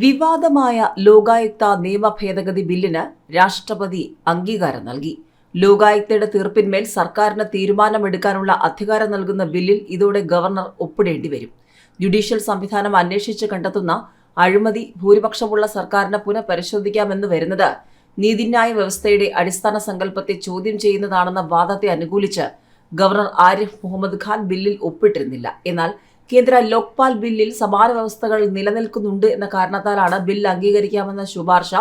വിവാദമായ ലോകായുക്ത നിയമ ഭേദഗതി ബില്ലിന് രാഷ്ട്രപതി അംഗീകാരം നൽകി. ലോകായുക്തയുടെ തീർപ്പിന്മേൽ സർക്കാരിന് തീരുമാനമെടുക്കാനുള്ള അധികാരം നൽകുന്ന ബില്ലിൽ ഇതോടെ ഗവർണർ ഒപ്പിടേണ്ടി വരും. ജുഡീഷ്യൽ സംവിധാനം അന്വേഷിച്ച് കണ്ടെത്തുന്ന അഴിമതി ഭൂരിപക്ഷമുള്ള സർക്കാരിനെ പുനഃപരിശോധിക്കാമെന്ന് വരുന്നത് നീതിന്യായ വ്യവസ്ഥയുടെ അടിസ്ഥാന സങ്കല്പത്തെ ചോദ്യം ചെയ്യുന്നതാണെന്ന വാദത്തെ അനുകൂലിച്ച് ഗവർണർ ആരിഫ് മുഹമ്മദ് ഖാൻ ബില്ലിൽ ഒപ്പിട്ടിരുന്നില്ല. എന്നാൽ കേന്ദ്ര ലോക്പാൽ ബില്ലിൽ സമാന വ്യവസ്ഥകൾ നിലനിൽക്കുന്നുണ്ട് എന്ന കാരണത്താലാണ് ബിൽ അംഗീകരിക്കാമെന്ന ശുപാർശ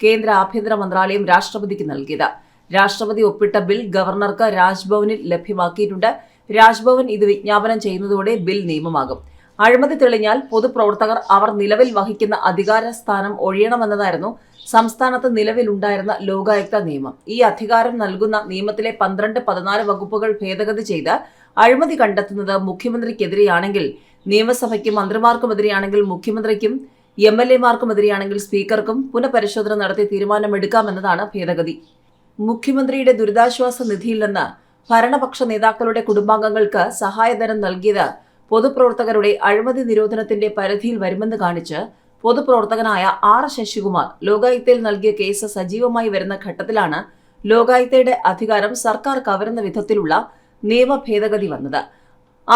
കേന്ദ്ര ആഭ്യന്തര മന്ത്രാലയം രാഷ്ട്രപതിക്ക് നൽകിയത്. രാഷ്ട്രപതി ഒപ്പിട്ട ബിൽ ഗവർണർക്ക് രാജ്ഭവനിൽ ലഭ്യമാക്കിയിട്ടുണ്ട്. രാജ്ഭവൻ ഇത് വിജ്ഞാപനം ചെയ്യുന്നതോടെ ബിൽ നിയമമാകും. അഴിമതി തെളിഞ്ഞാൽ പൊതുപ്രവർത്തകർ അവർ നിലവിൽ വഹിക്കുന്ന അധികാര സ്ഥാനം ഒഴിയണമെന്നതായിരുന്നു സംസ്ഥാനത്ത് നിലവിലുണ്ടായിരുന്ന ലോകായുക്ത നിയമം. ഈ അധികാരം നൽകുന്ന നിയമത്തിലെ പന്ത്രണ്ട് പതിനാല് വകുപ്പുകൾ ഭേദഗതി ചെയ്ത് അഴിമതി കണ്ടെത്തുന്നത് മുഖ്യമന്ത്രിക്കെതിരെയാണെങ്കിൽ നിയമസഭയ്ക്കും മന്ത്രിമാർക്കുമെതിരെയാണെങ്കിൽ മുഖ്യമന്ത്രിക്കും എം എൽ എമാർക്കുമെതിരെയാണെങ്കിൽ സ്പീക്കർക്കും പുനഃപരിശോധന നടത്തി തീരുമാനമെടുക്കാമെന്നതാണ് ഭേദഗതി. മുഖ്യമന്ത്രിയുടെ ദുരിതാശ്വാസ നിധിയിൽ നിന്ന് ഭരണപക്ഷ നേതാക്കളുടെ കുടുംബാംഗങ്ങൾക്ക് സഹായധനം നൽകിയത് പൊതുപ്രവർത്തകരുടെ അഴിമതി നിരോധനത്തിന്റെ പരിധിയിൽ വരുമെന്ന് കാണിച്ച് പൊതുപ്രവർത്തകനായ ആർ ശശികുമാർ ലോകായുക്തയിൽ നൽകിയ കേസ് സജീവമായി വരുന്ന ഘട്ടത്തിലാണ് ലോകായുക്തയുടെ അധികാരം സർക്കാർ കവരുന്ന വിധത്തിലുള്ള നിയമ ഭേദഗതി വന്നത്.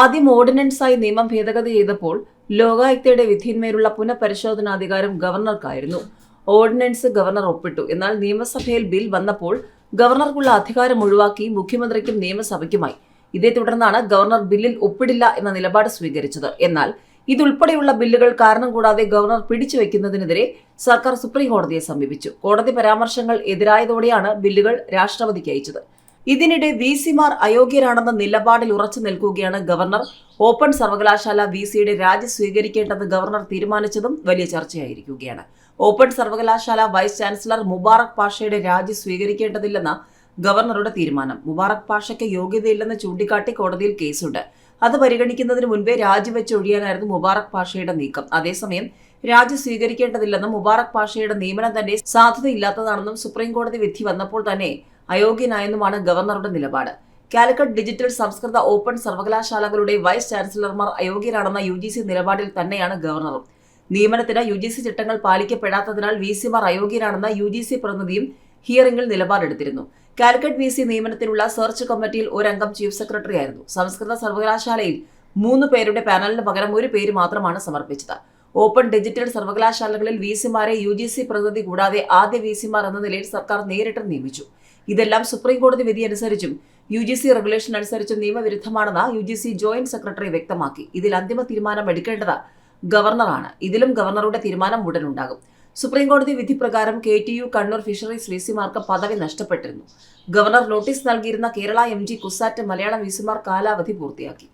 ആദ്യം ഓർഡിനൻസായി നിയമം ഭേദഗതി ചെയ്തപ്പോൾ ലോകായുക്തയുടെ വിധിയിന്മേലുള്ള പുനഃപരിശോധനാധികാരം ഗവർണർക്കായിരുന്നു. ഓർഡിനൻസ് ഗവർണർ ഒപ്പിട്ടു. എന്നാൽ നിയമസഭയിൽ ബിൽ വന്നപ്പോൾ ഗവർണർക്കുള്ള അധികാരം ഒഴിവാക്കി മുഖ്യമന്ത്രിക്കും നിയമസഭയ്ക്കുമായി. ഇതേ തുടർന്നാണ് ഗവർണർ ബില്ലിൽ ഒപ്പിടില്ല എന്ന നിലപാട് സ്വീകരിച്ചത്. എന്നാൽ ഇതുൾപ്പെടെയുള്ള ബില്ലുകൾ കാരണം കൂടാതെ ഗവർണർ പിടിച്ചു വെക്കുന്നതിനെതിരെ സർക്കാർ സുപ്രീം കോടതിയെ സമീപിച്ചു. കോടതി പരാമർശങ്ങൾ എതിരായതോടെയാണ് ബില്ലുകൾ രാഷ്ട്രപതിക്ക് അയച്ചത്. ഇതിനിടെ വി സിമാർ അയോഗ്യരാണെന്ന നിലപാടിൽ ഉറച്ചു നിൽക്കുകയാണ് ഗവർണർ. ഓപ്പൺ സർവകലാശാല വി സിയുടെ രാജി സ്വീകരിക്കേണ്ടെന്ന് ഗവർണർ തീരുമാനിച്ചതും വലിയ ചർച്ചയായിരിക്കുകയാണ്. ഓപ്പൺ സർവകലാശാല വൈസ് ചാൻസലർ മുബാറക് പാഷയുടെ രാജി സ്വീകരിക്കേണ്ടതില്ലെന്ന ഗവർണറുടെ തീരുമാനം. മുബാറക് പാഷയ്ക്ക് യോഗ്യതയില്ലെന്ന് ചൂണ്ടിക്കാട്ടി കോടതിയിൽ കേസുണ്ട്. അത് പരിഗണിക്കുന്നതിന് മുൻപേ രാജിവെച്ച് ഒഴിയാനായിരുന്നു മുബാറക് പാഷയുടെ നീക്കം. അതേസമയം രാജി സ്വീകരിക്കേണ്ടതില്ലെന്നും മുബാറക് പാഷയുടെ നിയമനം തന്നെ സാധ്യതയില്ലാത്തതാണെന്നും സുപ്രീം കോടതി വിധി വന്നപ്പോൾ തന്നെ അയോഗ്യനായെന്നുമാണ് ഗവർണറുടെ നിലപാട്. കാലിക്കറ്റ് ഡിജിറ്റൽ സംസ്കൃത ഓപ്പൺ സർവകലാശാലകളുടെ വൈസ് ചാൻസലർമാർ അയോഗ്യരാണെന്ന യു ജി സി നിലപാടിൽ തന്നെയാണ് ഗവർണറും. നിയമനത്തിന് യു ജി സി ചട്ടങ്ങൾ പാലിക്കപ്പെടാത്തതിനാൽ വി സിമാർ അയോഗ്യരാണെന്ന യു ജി സി പ്രതിനിധിയും ഹിയറിംഗിൽ നിലപാടെടുത്തിരുന്നു. കാലിക്കറ്റ് വി സി നിയമനത്തിനുള്ള സെർച്ച് കമ്മിറ്റിയിൽ ഒരംഗം ചീഫ് സെക്രട്ടറി ആയിരുന്നു. സംസ്കൃത സർവകലാശാലയിൽ മൂന്ന് പേരുടെ പാനലിന് പകരം ഒരു പേര് മാത്രമാണ് സമർപ്പിച്ചത്. ഓപ്പൺ ഡിജിറ്റൽ സർവകലാശാലകളിൽ വി സിമാരെ യു ജി സി പ്രതിനിധി കൂടാതെ ആദ്യ വി സിമാർ എന്ന നിലയിൽ സർക്കാർ നേരിട്ട് നിയമിച്ചു. ഇതെല്ലാം സുപ്രീം കോടതി വിധി അനുസരിച്ചും യു ജി സി റെഗുലേഷൻ അനുസരിച്ചും നിയമവിരുദ്ധമാണെന്ന് U G C joint secretary വ്യക്തമാക്കി. ഇതിൽ അന്തിമ തീരുമാനം എടുക്കേണ്ടത് ഗവർണറാണ്. ഇതിലും ഗവർണറുടെ തീരുമാനം ഉടനുണ്ടാകും. സുപ്രീം കോടതി വിധി പ്രകാരം K T U Kannur fisheries വിസിമാർക്ക് പദവി നഷ്ടപ്പെട്ടിരുന്നു. ഗവർണർ നോട്ടീസ് നൽകിയിരുന്ന കേരള എം ജി കുസാറ്റ് മലയാളം വിസിമാർ കാലാവധി പൂർത്തിയാക്കി.